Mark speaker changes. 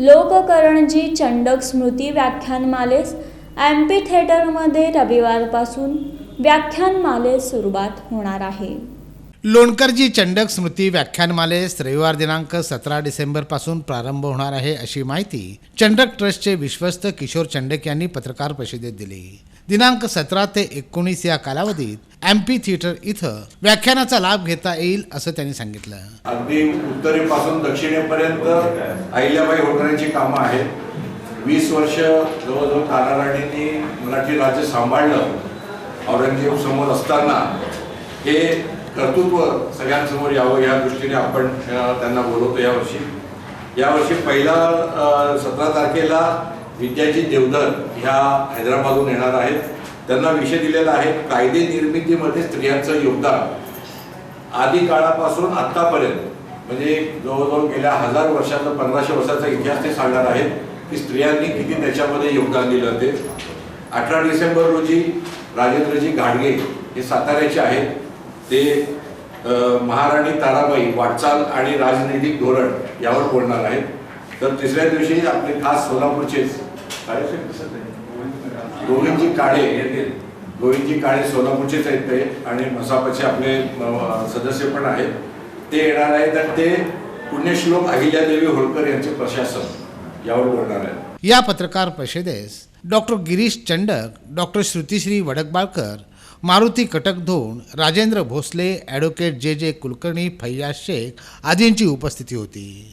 Speaker 1: लोककरणजी चंडक स्मृती व्याख्यानमालेस ॲम्पी थिएटरमध्ये रविवारपासून व्याख्यानमालेस सुरुवात होणार आहे.
Speaker 2: लोणकरजी चंडक स्मृती व्याख्यानमालेस रविवार दिनांक सतरा डिसेंबरपासून प्रारंभ होणार आहे अशी माहिती चंडक ट्रस्टचे विश्वस्त किशोर चंडक यांनी पत्रकार परिषदेत दिली. दिनांक सतरा ते एकोणीस या कालावधीत एमपी थिएटर इथं व्याख्यानाचा लाभ घेता येईल असं त्यांनी सांगितलं.
Speaker 3: अगदी उत्तरेपासून दक्षिणेपर्यंत अहिल्याबाई होळकरांची कामं आहेत. वीस वर्ष जवळजवळ ताराराणींनी मराठी राज्य सांभाळलं. औरंगजेब समोर असताना हे कर्तृत्व सगळ्यांसमोर यावं या दृष्टीने आपण त्यांना बोलवतो यावर्षी. यावर्षी पहिला सतरा तारखेला विद्याजी देवधर ह्या हैदराबादहून येणार आहेत. त्यांना विषय दिलेला आहे कायदे निर्मितीमध्ये स्त्रियांचं योगदान. आधी काळापासून आत्तापर्यंत म्हणजे जवळजवळ गेल्या हजार वर्षाचा पंधराशे वर्षाचा इतिहास ते सांगणार आहेत की स्त्रियांनी किती त्याच्यामध्ये योगदान दिलं ते अठरा डिसेंबर रोजी राजेंद्रजी घाडगे हे साताऱ्याचे आहेत. ते महाराणी ताराबाई वाटचाल आणि राजनैतिक धोरण यावर बोलणार आहेत. तर तिसऱ्या दिवशी आपले खास सोलापूरचेच दिसत नाही. गोविंदजी काळे. गोविंदजी काळे सोलापूरचेच आहेत ते आणि मसापचे आपले सदस्य पण आहेत. ते येणार आहेत आणि ते पुण्यश्लोक अहिल्यादेवी होळकर यांचे प्रशासन यावर बोलणार आहेत.
Speaker 2: या पत्रकार परिषदेस doctor Girish Chandak doctor Shrutishri Wadakbalkar Maruti Katakdhon Rajendra Bhosale advocate J J Kulkarni Faiyaz Shaikh आदींची उपस्थिती होती.